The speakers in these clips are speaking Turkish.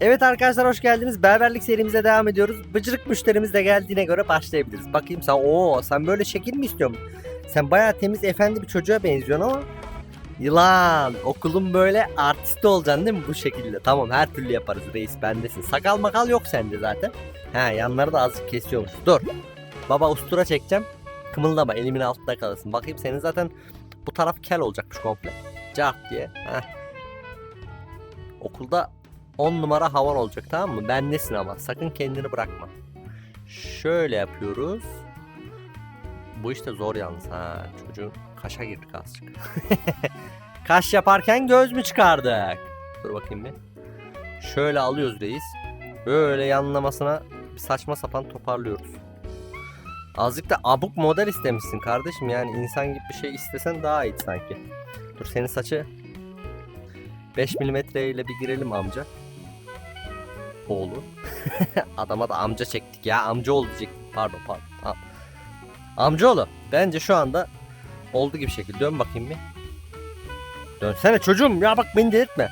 Evet arkadaşlar hoş geldiniz. Berberlik serimize devam ediyoruz. Bıcırık müşterimiz de geldiğine göre başlayabiliriz. Bakayım sen o sen böyle şekil mi istiyorsun? Sen bayağı temiz efendi bir çocuğa benziyorsun ama Yılan okulun böyle artisti olacaksın değil mi bu şekilde? Tamam her türlü yaparız reis bendesin. Sakal makal yok sende zaten. He yanları da azıcık kesiyormuş. Dur. Baba ustura çekeceğim. Kımıldama elimin altında kalırsın. Bakayım senin zaten bu taraf kel olacakmış komple. Cart diye. Heh. Okulda 10 numara havan olacak tamam mı? Bendesin ama sakın kendini bırakma. Şöyle yapıyoruz. Bu işte zor yalnız ha. Çocuğun kaşa girdik azıcık. Kaş yaparken göz mü çıkardık? Dur bakayım bir. Şöyle alıyoruz reis. Böyle yanlamasına saçma sapan toparlıyoruz. Azıcık da abuk model istemişsin kardeşim. Yani insan gibi bir şey istesen daha iyi sanki. Dur senin saçı 5 milimetre ile bir girelim amca. Oğlu. Adama da amca çektik ya. Amcaoğlu diyecektik. Pardon pardon. Am Amcaoğlu. Bence şu anda oldu gibi şekil. Dön bakayım bir. Dönsene çocuğum. Ya bak beni delirtme.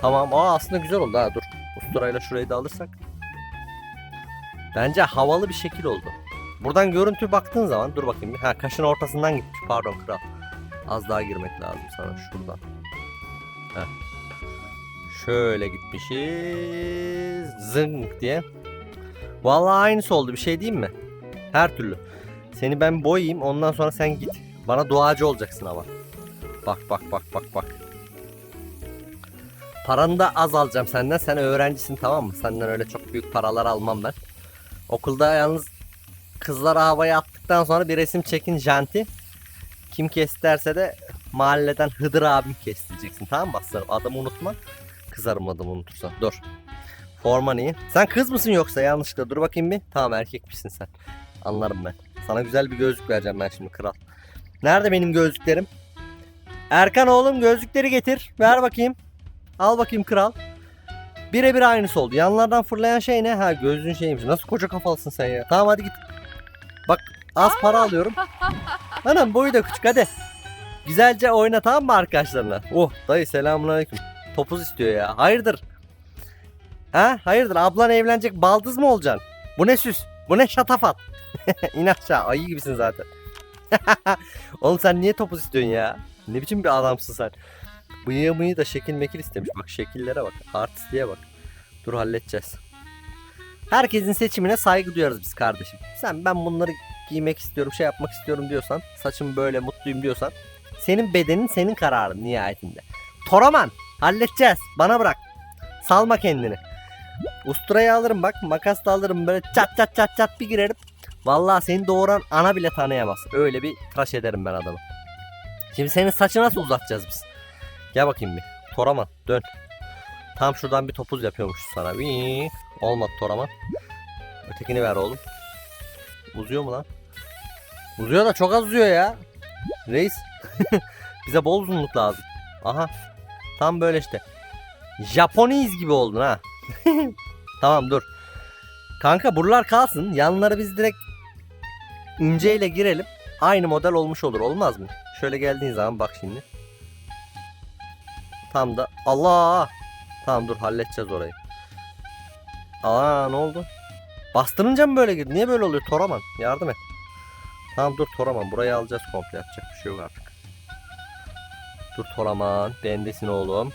Tamam. Aa aslında güzel oldu ha. Dur. Usturayla şurayı da alırsak. Bence havalı bir şekil oldu. Buradan görüntü baktığın zaman dur bakayım bir. Ha kaşın ortasından gitmiş. Pardon kral. Az daha girmek lazım sana şuradan. Heh. Şöyle gitmişiz. Zınk diye. Vallahi aynısı oldu bir şey diyeyim mi? Her türlü. Seni ben boyayayım ondan sonra sen git. Bana duacı olacaksın ama. Bak bak bak bak bak. Paranı da az alacağım senden. Sen öğrencisin tamam mı? Senden öyle çok büyük paralar almam ben. Okulda yalnız kızlara havaya attıktan sonra bir resim çekin janti. Kim kesterse de mahalleden Hıdır abim kestireceksin tamam mı aslanım? Adamı unutma. Kızarım adamı unutursan. Dur. Forman iyi. Sen kız mısın yoksa yanlışlıkla? Dur bakayım bir. Tamam erkekmişsin sen. Anlarım ben. Sana güzel bir gözlük vereceğim ben şimdi kral. Nerede benim gözlüklerim? Erkan oğlum gözlükleri getir. Ver bakayım. Al bakayım kral. Birebir aynısı oldu. Yanlardan fırlayan şey ne? Ha gözlüğün şeymiş. Nasıl koca kafalısın sen ya? Tamam hadi git. Bak az para alıyorum. Anam boyu da küçük hadi. Güzelce oyna tamam mı arkadaşlarına? Oh dayı selamünaleyküm. Topuz istiyor ya. Hayırdır? Ha? Hayırdır? Ablan evlenecek baldız mı olacaksın? Bu ne süs? Bu ne şatafat? İn aşağı. Ayı gibisin zaten. Oğlum sen niye topuz istiyorsun ya? Ne biçim bir adamsın sen? Bıyığı mıyı da şekil mekil istemiş. Bak şekillere bak. Artistliğe bak. Dur halledeceğiz. Herkesin seçimine saygı duyarız biz kardeşim. Sen ben bunları giymek istiyorum, şey yapmak istiyorum diyorsan, saçım böyle mutluyum diyorsan, senin bedenin senin kararın nihayetinde. Toraman, halledeceğiz. Bana bırak. Salma kendini. Usturayı alırım bak, makas da alırım böyle çat çat çat çat bir girerim. Vallahi seni doğuran ana bile tanıyamaz. Öyle bir tıraş ederim ben adamı. Şimdi senin saçı nasıl uzatacağız biz? Gel bakayım bir. Toraman dön. Tam şuradan bir topuz yapıyormuş sana. Vii. Olmadı Toraman. Ötekini ver oğlum. Uzuyor mu lan? Uzuyor da çok az uzuyor ya. Reis. Bize bol uzunluk lazım. Aha. Tam böyle işte. Japoniz gibi oldun ha. tamam dur. Kanka buralar kalsın. Yanlara biz direkt inceyle girelim. Aynı model olmuş olur. Olmaz mı? Şöyle geldiğin zaman bak şimdi. Tam da Allah. Tamam dur halledeceğiz orayı. Aa ne oldu? Bastırınca mı böyle girdi? Niye böyle oluyor? Toraman yardım et. Tamam dur Toraman burayı alacağız komple yapacak bir şey yok artık. Dur Toraman bendesin oğlum.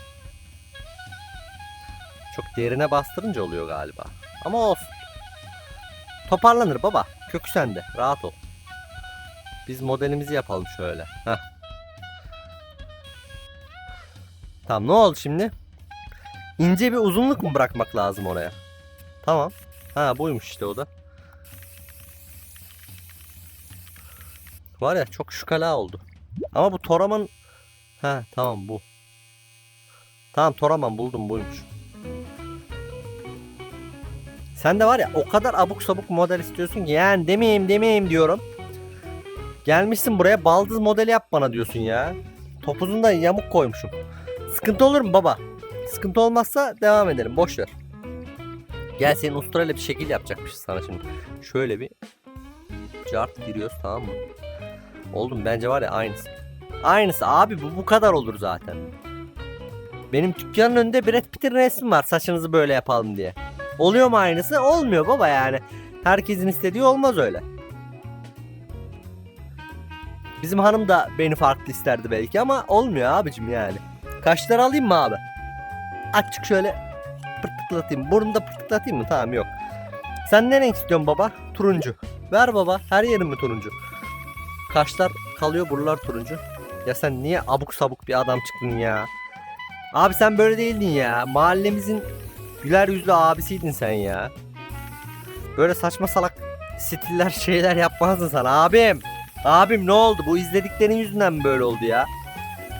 Çok derine bastırınca oluyor galiba. Ama olsun. Toparlanır baba. Kökü sende. Rahat ol. Biz modelimizi yapalım şöyle. Heh. Tamam ne oldu şimdi? İnce bir uzunluk mu bırakmak lazım oraya? Tamam. Ha buymuş işte o da. Var ya çok şukala oldu. Ama bu Toraman... Ha tamam bu. Tamam Toraman buldum buymuş. Sen de var ya o kadar abuk sabuk model istiyorsun ki yani demeyeyim demeyeyim diyorum. Gelmişsin buraya baldız modeli yap bana diyorsun ya. Topuzunda yamuk koymuşum. Sıkıntı olur mu baba? Sıkıntı olmazsa devam edelim. Boş ver. Gel senin usturayla bir şekil yapacakmışız sana şimdi. Şöyle bir cart giriyoruz tamam mı? Oldum bence var ya aynısı. Aynısı abi bu bu kadar olur zaten. Benim dükkanın önünde Brad Pitt'in resmi var saçınızı böyle yapalım diye. Oluyor mu aynısı? Olmuyor baba yani. Herkesin istediği olmaz öyle. Bizim hanım da beni farklı isterdi belki ama olmuyor abicim yani. Kaşları alayım mı abi? Açık şöyle pırtıklatayım. Burnunu da pırtıklatayım mı? Tamam yok. Sen ne renk istiyorsun baba? Turuncu. Ver baba. Her yerin mi turuncu? Kaşlar kalıyor buralar turuncu. Ya sen niye abuk sabuk bir adam çıktın ya? Abi sen böyle değildin ya. Mahallemizin güler yüzlü abisiydin sen ya. Böyle saçma salak stiller şeyler yapmazdın sen abim. Abim ne oldu? Bu izlediklerin yüzünden mi böyle oldu ya?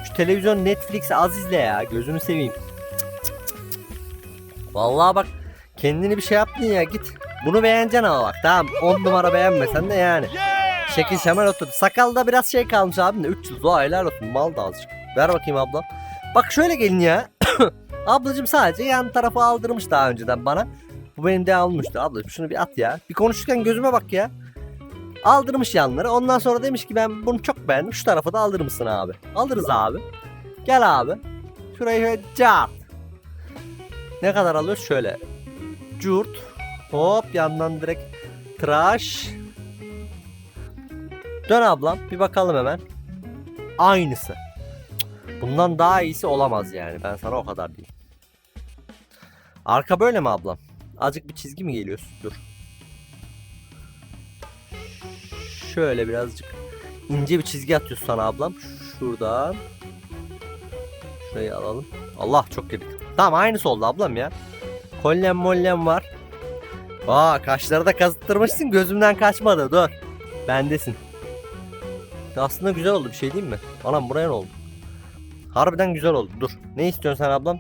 Şu televizyon Netflix'i az izle ya. Gözünü seveyim. Vallahi bak kendini bir şey yaptın ya git. Bunu beğeneceksin ama bak tamam 10 numara beğenmesen de yani. Şekil şemal oturdu. Sakalda biraz şey kalmış abim de 3 yıl. O aylar olsun mal da azıcık. Ver bakayım ablam. Bak şöyle gelin ya. Ablacım sadece yan tarafı aldırmış daha önceden bana. Bu benim de almıştı. Ablacım şunu bir at ya. Bir konuşurken gözüme bak ya. Aldırmış yanları. Ondan sonra demiş ki ben bunu çok beğendim. Şu tarafı da aldırır mısın abi? Alırız abi. Gel abi. Şurayı şöyle cart. Ne kadar alıyoruz? Şöyle. Curt. Hop yandan direkt tıraş. Dön ablam bir bakalım hemen. Aynısı. Bundan daha iyisi olamaz yani. Ben sana o kadar diyeyim. Arka böyle mi ablam? Azıcık bir çizgi mi geliyor? Dur. Şöyle birazcık ince bir çizgi atıyorsun sana ablam. Şuradan. Şurayı alalım. Allah çok yedik. Tamam aynısı oldu ablam ya. Kolyem mollem var. Aa kaşları da kazıttırmışsın gözümden kaçmadı dur. Bendesin. Aslında güzel oldu bir şey değil mi? Anam buraya ne oldu? Harbiden güzel oldu. Dur. Ne istiyorsun sen ablam?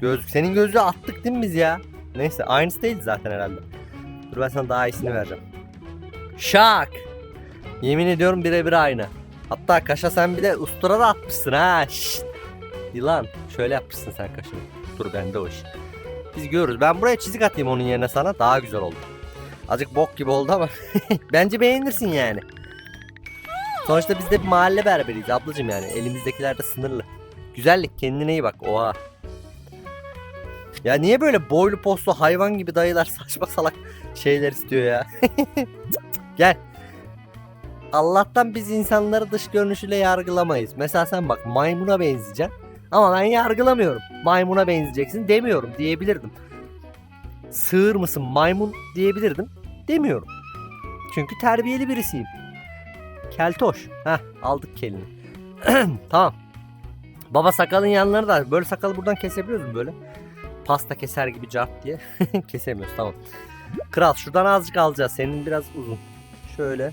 Gözlük. Senin gözlüğü attık değil mi biz ya? Neyse aynısı değil zaten herhalde. Dur ben sana daha iyisini vereceğim. Şak. Yemin ediyorum birebir aynı. Hatta kaşa sen bir de ustura da atmışsın ha. Şşt. Yılan. Şöyle yapmışsın sen kaşını. Dur bende o iş. Biz görürüz. Ben buraya çizik atayım onun yerine sana. Daha güzel oldu. Azıcık bok gibi oldu ama. Bence beğenirsin yani. Sonuçta biz de bir mahalle berberiyiz ablacım yani. Elimizdekiler de sınırlı. Güzellik kendine iyi bak. Oha. Ya niye böyle boylu postlu hayvan gibi dayılar saçma salak şeyler istiyor ya. Gel. Allah'tan biz insanları dış görünüşüyle yargılamayız. Mesela sen bak maymuna benzeyeceksin. Ama ben yargılamıyorum. Maymuna benzeyeceksin demiyorum diyebilirdim. Sığır mısın maymun diyebilirdim. Demiyorum. Çünkü terbiyeli birisiyim. Keltoş. Heh aldık kelini. tamam. Baba sakalın yanları da böyle sakalı buradan kesebiliyoruz mu böyle? Pasta keser gibi cart diye. Kesemiyoruz tamam. Kral şuradan azıcık alacağız. Senin biraz uzun. Şöyle.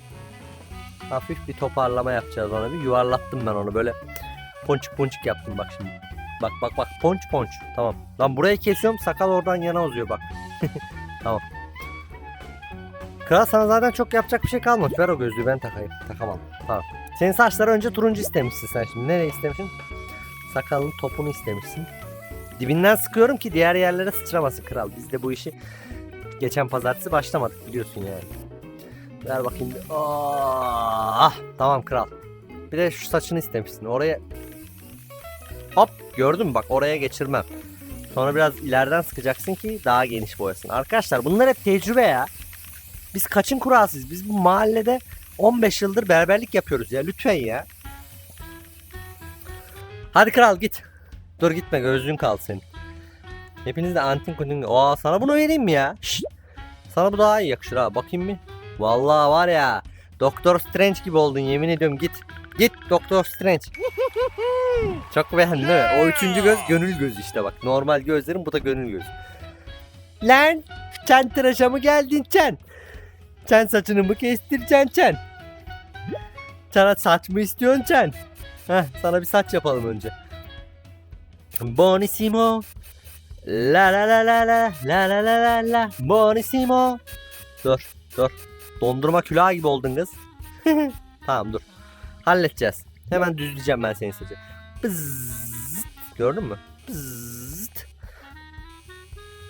Hafif bir toparlama yapacağız ona bir. Yuvarlattım ben onu böyle. Ponçik ponçik yaptım bak şimdi. Bak bak bak ponç ponç. Tamam. Lan burayı kesiyorum sakal oradan yana uzuyor bak. tamam. Kral sana zaten çok yapacak bir şey kalmadı. Ver o gözlüğü ben takayım. Takamam. Tamam. Senin saçları önce turuncu istemişsin sen şimdi. Nereye istemişsin? Sakalın topunu istemişsin. Dibinden sıkıyorum ki diğer yerlere sıçramasın kral. Biz de bu işi geçen pazartesi başlamadık biliyorsun yani. Ver bakayım. Ah, tamam kral. Bir de şu saçını istemişsin. Oraya Hop gördün mü bak oraya geçirmem. Sonra biraz ileriden sıkacaksın ki daha geniş boyasın. Arkadaşlar bunlar hep tecrübe ya. Biz kaçın kurasıyız? Biz bu mahallede 15 yıldır berberlik yapıyoruz ya. Lütfen ya. Hadi kral git. Dur gitme gözlüğün kaldı senin. Hepiniz de antin kuntin. Aa sana bunu vereyim mi ya? Şşt. Sana bu daha iyi yakışır ha. Bakayım bir. Vallahi var ya. Doktor Strange gibi oldun yemin ediyorum git. Git Doktor Strange. Çok beğendin değil mi? O üçüncü göz gönül gözü işte bak. Normal gözlerin bu da gönül gözü. Lan çen tıraşa mı geldin çen? Çen saçını mı kestireceksin çen? Sana saç mı istiyorsun çen? Heh, sana bir saç yapalım önce. Bonissimo. La la la la la la la la la la Bonissimo. Dur dur. Dondurma külahı gibi oldun kız. tamam dur. Halledeceğiz. Hemen düzleyeceğim ben senin saçı. Bzzzt. Gördün mü? Bzzzt.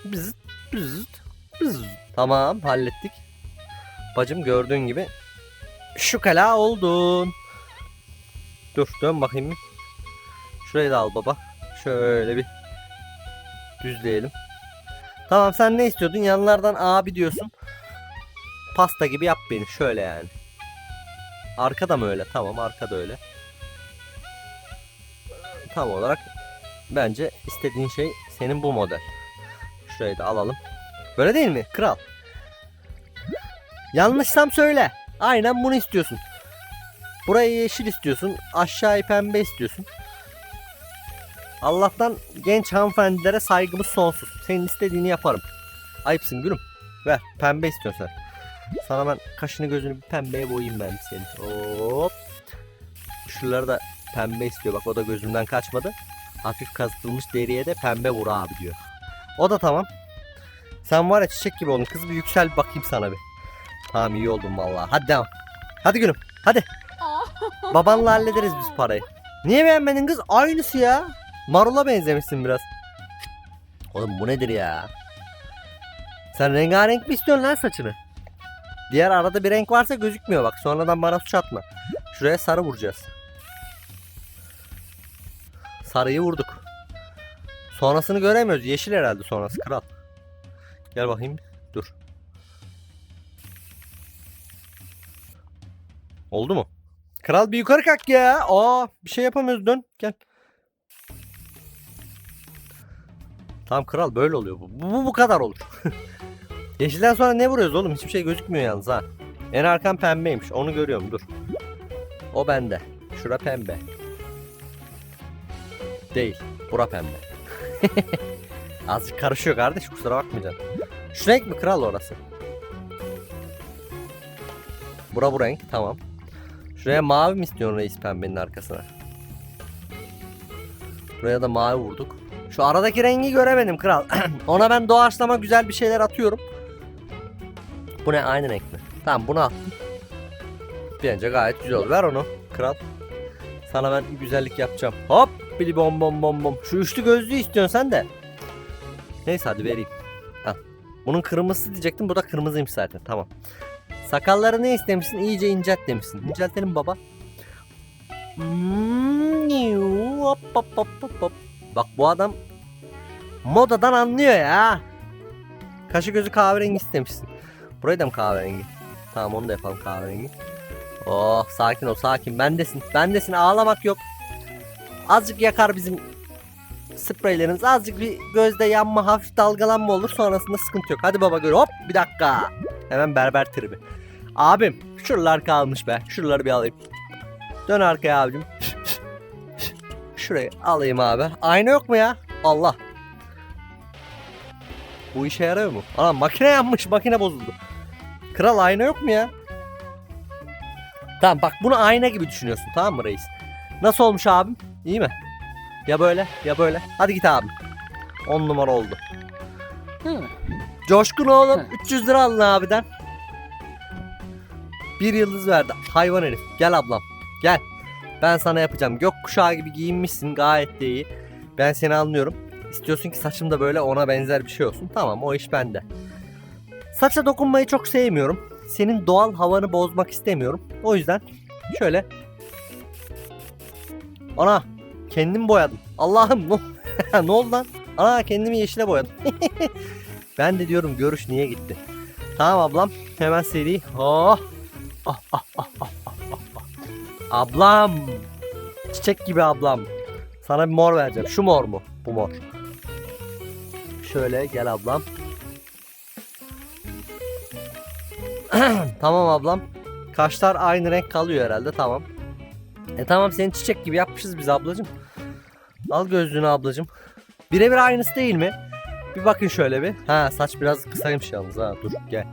Bzzzt. Bzzzt. Bzzzt. Tamam hallettik. Bacım gördüğün gibi şu kala oldun. Dur dön bakayım. Şurayı da al baba. Şöyle bir düzleyelim. Tamam sen ne istiyordun? Yanlardan abi diyorsun. Pasta gibi yap beni. Şöyle yani. Arkada mı öyle? Tamam arkada öyle. Tam olarak bence istediğin şey senin bu model. Şurayı da alalım. Böyle değil mi? Kral. Yanlışsam söyle. Aynen bunu istiyorsun. Burayı yeşil istiyorsun. Aşağıyı pembe istiyorsun. Allah'tan genç hanımefendilere saygımız sonsuz. Senin istediğini yaparım. Ayıpsın gülüm. Ver. Pembe istiyorsan. Sana ben kaşını gözünü bir pembeye boyayayım ben seni. Hop. Şuraları da pembe istiyor. Bak o da gözümden kaçmadı. Hafif kazıtılmış deriye de pembe vur abi diyor. O da tamam. Sen var ya çiçek gibi oldun. Kız bir yüksel bakayım sana bir. Tamam iyi oldun vallahi. Hadi devam. Hadi gülüm. Hadi. Babanla hallederiz biz parayı. Niye beğenmedin kız? Aynısı ya. Marula benzemişsin biraz. Oğlum bu nedir ya? Sen rengarenk mi istiyorsun lan saçını? Diğer arada bir renk varsa gözükmüyor bak. Sonradan bana suç atma. Şuraya sarı vuracağız. Sarıyı vurduk. Sonrasını göremiyoruz. Yeşil herhalde sonrası kral. Gel bakayım. Oldu mu? Kral bir yukarı kalk ya. Aa bir şey yapamıyoruz dön. Gel. Tamam kral böyle oluyor bu. Bu, bu, kadar olur. Yeşilden sonra ne vuruyoruz oğlum? Hiçbir şey gözükmüyor yalnız ha. En arkan pembeymiş. Onu görüyorum dur. O bende. Şura pembe. Değil. Bura pembe. Azıcık karışıyor kardeş kusura bakmayacaksın. Şu renk mi kral orası? Bura bu renk tamam. Şuraya mavi mi istiyorsun reis pembenin arkasına? Buraya da mavi vurduk. Şu aradaki rengi göremedim kral. Ona ben doğaçlama güzel bir şeyler atıyorum. Bu ne aynı renk mi? Tamam bunu attım. Bence gayet güzel oldu. Ver onu kral. Sana ben bir güzellik yapacağım. Hop bili bom bom bom bom. Şu üçlü gözlüğü istiyorsun sen de. Neyse hadi vereyim. Al. Bunun kırmızısı diyecektim. Bu da kırmızıymış zaten. Tamam. Sakalları ne istemişsin? İyice incelt demişsin. İnceltelim baba. Bak bu adam modadan anlıyor ya. Kaşı gözü kahverengi istemişsin. Burayı da mı kahverengi? Tamam onu da yapalım kahverengi. Oh sakin ol sakin. Bendesin. Bendesin ağlamak yok. Azıcık yakar bizim spreylerimiz. Azıcık bir gözde yanma hafif dalgalanma olur. Sonrasında sıkıntı yok. Hadi baba gör. Hop bir dakika. Hemen berber tribi. Abim şuralar kalmış be. Şuraları bir alayım. Dön arkaya abicim. Şurayı alayım abi. Ayna yok mu ya? Allah. Bu işe yarıyor mu? Ana makine yanmış. Makine bozuldu. Kral ayna yok mu ya? Tamam bak bunu ayna gibi düşünüyorsun tamam mı reis? Nasıl olmuş abim? İyi mi? Ya böyle ya böyle. Hadi git abim. 10 numara oldu. Hı. Coşkun oğlum Hı. 300 lira alın abiden. Bir yıldız verdi. Hayvan herif. Gel ablam. Gel. Ben sana yapacağım. Gökkuşağı gibi giyinmişsin. Gayet de iyi. Ben seni anlıyorum. İstiyorsun ki saçım da böyle ona benzer bir şey olsun. Tamam o iş bende. Saça dokunmayı çok sevmiyorum. Senin doğal havanı bozmak istemiyorum. O yüzden şöyle. Ana kendim boyadım. Allah'ım ne, ne oldu lan? Ana kendimi yeşile boyadım. ben de diyorum görüş niye gitti. Tamam ablam hemen seri. Oh. Ah, ah, ah, ah, ah, ah. Ablam. Çiçek gibi ablam. Sana bir mor vereceğim. Şu mor mu? Bu mor. Şöyle gel ablam. tamam ablam. Kaşlar aynı renk kalıyor herhalde tamam. E tamam seni çiçek gibi yapmışız biz ablacım. Al gözlüğünü ablacım. Birebir aynısı değil mi? Bir bakın şöyle bir. Ha saç biraz kısaymış yalnız ha dur gel.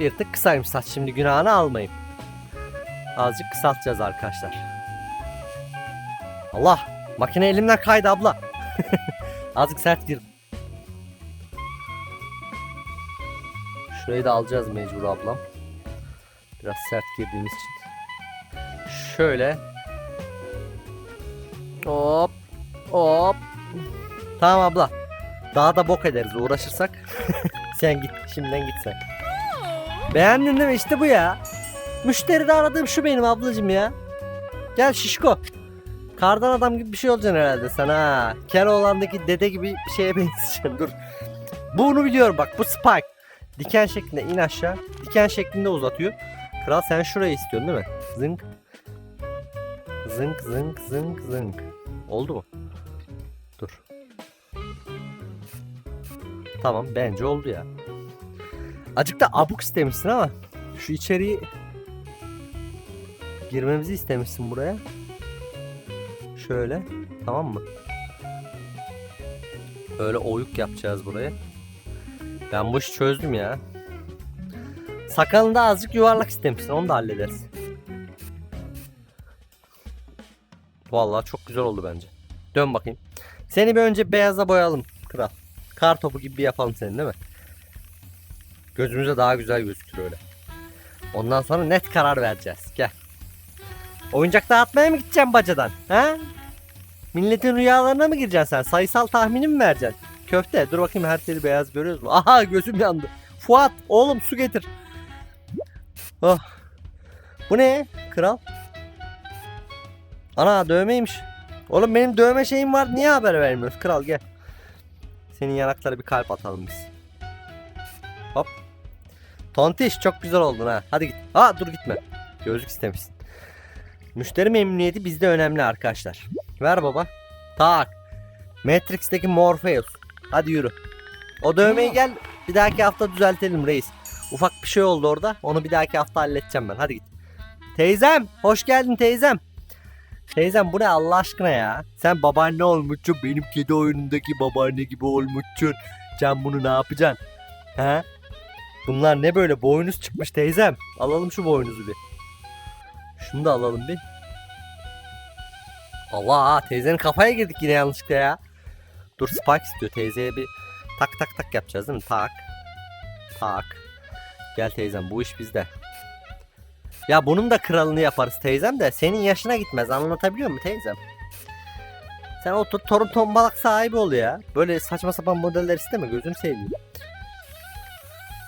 Bir tık kısaymış saç şimdi günahını almayayım. Azıcık kısaltacağız arkadaşlar. Allah makine elimden kaydı abla. Azıcık sert girdim. Şurayı da alacağız mecbur ablam. Biraz sert girdiğimiz için. Şöyle. Hop. Hop. Tamam abla. Daha da bok ederiz uğraşırsak. sen git. Şimdiden git sen. Beğendin değil mi? İşte bu ya. Müşteride aradığım şu benim ablacım ya. Gel şişko. Kardan adam gibi bir şey olacaksın herhalde sen ha. Keloğlan'daki dede gibi bir şeye benzeyeceksin. Dur. Bunu biliyorum bak bu Spike. Diken şeklinde in aşağı. Diken şeklinde uzatıyor. Kral sen şurayı istiyorsun değil mi? Zınk. Zınk zınk zınk zınk. Oldu mu? Dur. Tamam bence oldu ya. Acık da abuk istemişsin ama şu içeriği girmemizi istemişsin buraya. Şöyle tamam mı? Öyle oyuk yapacağız buraya. Ben bu işi çözdüm ya. Sakalını da azıcık yuvarlak istemişsin onu da hallederiz. Vallahi çok güzel oldu bence. Dön bakayım. Seni bir önce beyaza boyayalım kral. Kar topu gibi bir yapalım seni değil mi? Gözümüze daha güzel gözükür öyle. Ondan sonra net karar vereceğiz. Gel. Oyuncak dağıtmaya mı gideceksin bacadan? Ha? Milletin rüyalarına mı gireceksin sen? Sayısal tahmini mi vereceksin? Köfte dur bakayım her teli beyaz görüyoruz mu? Aha gözüm yandı. Fuat oğlum su getir. Oh. Bu ne? Kral. Ana dövmeymiş. Oğlum benim dövme şeyim var. Niye haber vermiyoruz? Kral gel. Senin yanaklara bir kalp atalım biz. Hop. Tontiş çok güzel oldun ha. Hadi git. Aa dur gitme. Gözlük istemişsin. Müşteri memnuniyeti bizde önemli arkadaşlar. Ver baba. Tak. Matrix'teki Morpheus. Hadi yürü. O dövmeyi gel bir dahaki hafta düzeltelim reis. Ufak bir şey oldu orada. Onu bir dahaki hafta halledeceğim ben. Hadi git. Teyzem. Hoş geldin teyzem. Teyzem bu ne Allah aşkına ya? Sen babaanne olmuşsun. Benim kedi oyunundaki babaanne gibi olmuşsun. Sen bunu ne yapacaksın? He? Bunlar ne böyle boynuz çıkmış teyzem. Alalım şu boynuzu bir. Şunu da alalım bir. Allah teyzenin kafaya girdik yine yanlışlıkla ya. Dur Spike istiyor teyzeye bir tak tak tak yapacağız değil mi? Tak. Tak. Gel teyzem bu iş bizde. Ya bunun da kralını yaparız teyzem de senin yaşına gitmez anlatabiliyor muyum teyzem? Sen o to- torun tombalak sahibi ol ya. Böyle saçma sapan modeller isteme gözünü seveyim.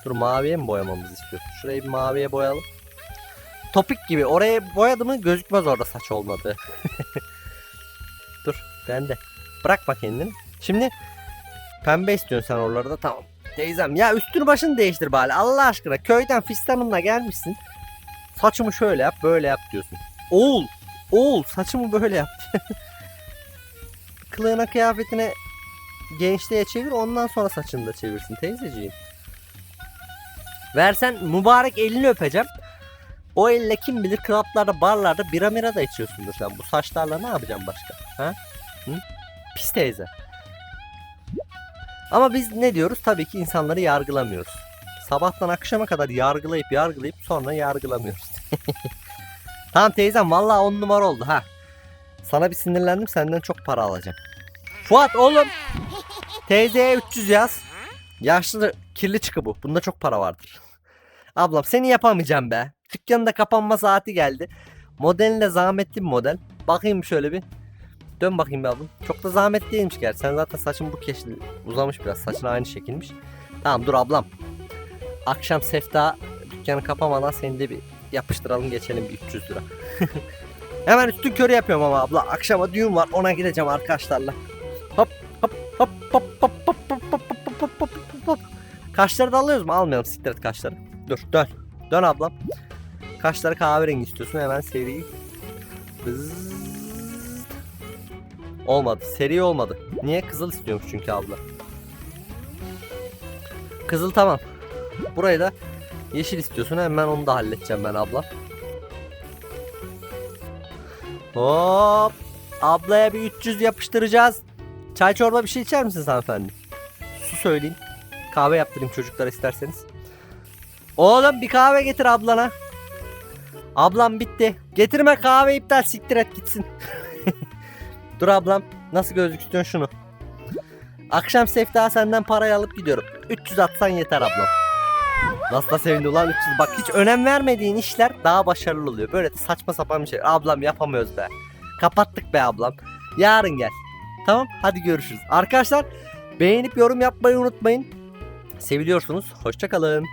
Dur maviye mi boyamamızı istiyorsun? Şurayı bir maviye boyayalım. Topik gibi oraya boyadı mı gözükmez orada saç olmadı. Dur ben de. Bırakma kendini. Şimdi pembe istiyorsun sen oralarda tamam. Teyzem ya üstünü başını değiştir bari Allah aşkına. Köyden fistanınla gelmişsin. Saçımı şöyle yap böyle yap diyorsun. Oğul. Oğul saçımı böyle yap. Kılığına kıyafetine gençliğe çevir ondan sonra saçını da çevirsin teyzeciğim. Versen mübarek elini öpeceğim. O elle kim bilir klaplarda, barlarda bira mira da içiyorsundur sen. Bu saçlarla ne yapacaksın başka? Ha? Hı? Pis teyze. Ama biz ne diyoruz? Tabii ki insanları yargılamıyoruz. Sabahtan akşama kadar yargılayıp yargılayıp sonra yargılamıyoruz. tamam teyzem vallahi on numara oldu ha. Sana bir sinirlendim senden çok para alacağım. Fuat oğlum. Teyzeye 300 yaz. Yaşlı kirli çıkı bu. Bunda çok para vardır. Ablam seni yapamayacağım be. Dükkanın da kapanma saati geldi. Modelin de zahmetli bir model. Bakayım şöyle bir. Dön bakayım bir ablam. Çok da zahmetli değilmiş gerçi. Sen zaten saçın bu keşli uzamış biraz. Saçın aynı şekilmiş. Tamam dur ablam. Akşam Sefta dükkanı kapamadan seni de bir yapıştıralım geçelim bir 300 lira. Hemen üstün körü yapıyorum ama abla. Akşama düğün var ona gideceğim arkadaşlarla. Hop hop hop hop hop Kaşları da alıyoruz mu? Almayalım siktir et kaşları. Dur dön. Dön ablam. Kaşları kahverengi istiyorsun hemen seri. Olmadı. Seri olmadı. Niye? Kızıl istiyormuş çünkü abla. Kızıl tamam. Burayı da yeşil istiyorsun. Hemen onu da halledeceğim ben abla. Hop. Ablaya bir 300 yapıştıracağız. Çay çorba bir şey içer misiniz hanımefendi? Su söyleyeyim. Kahve yaptırayım çocuklara isterseniz. Oğlum bir kahve getir ablana. Ablam bitti. Getirme kahve iptal siktir et gitsin. Dur ablam. Nasıl gözlük istiyorsun şunu? Akşam Sefta senden parayı alıp gidiyorum. 300 atsan yeter ablam. Nasıl da sevindi ulan 300. Bak hiç önem vermediğin işler daha başarılı oluyor. Böyle saçma sapan bir şey. Ablam yapamıyoruz be. Kapattık be ablam. Yarın gel. Tamam hadi görüşürüz. Arkadaşlar beğenip yorum yapmayı unutmayın. Seviliyorsunuz. Hoşçakalın.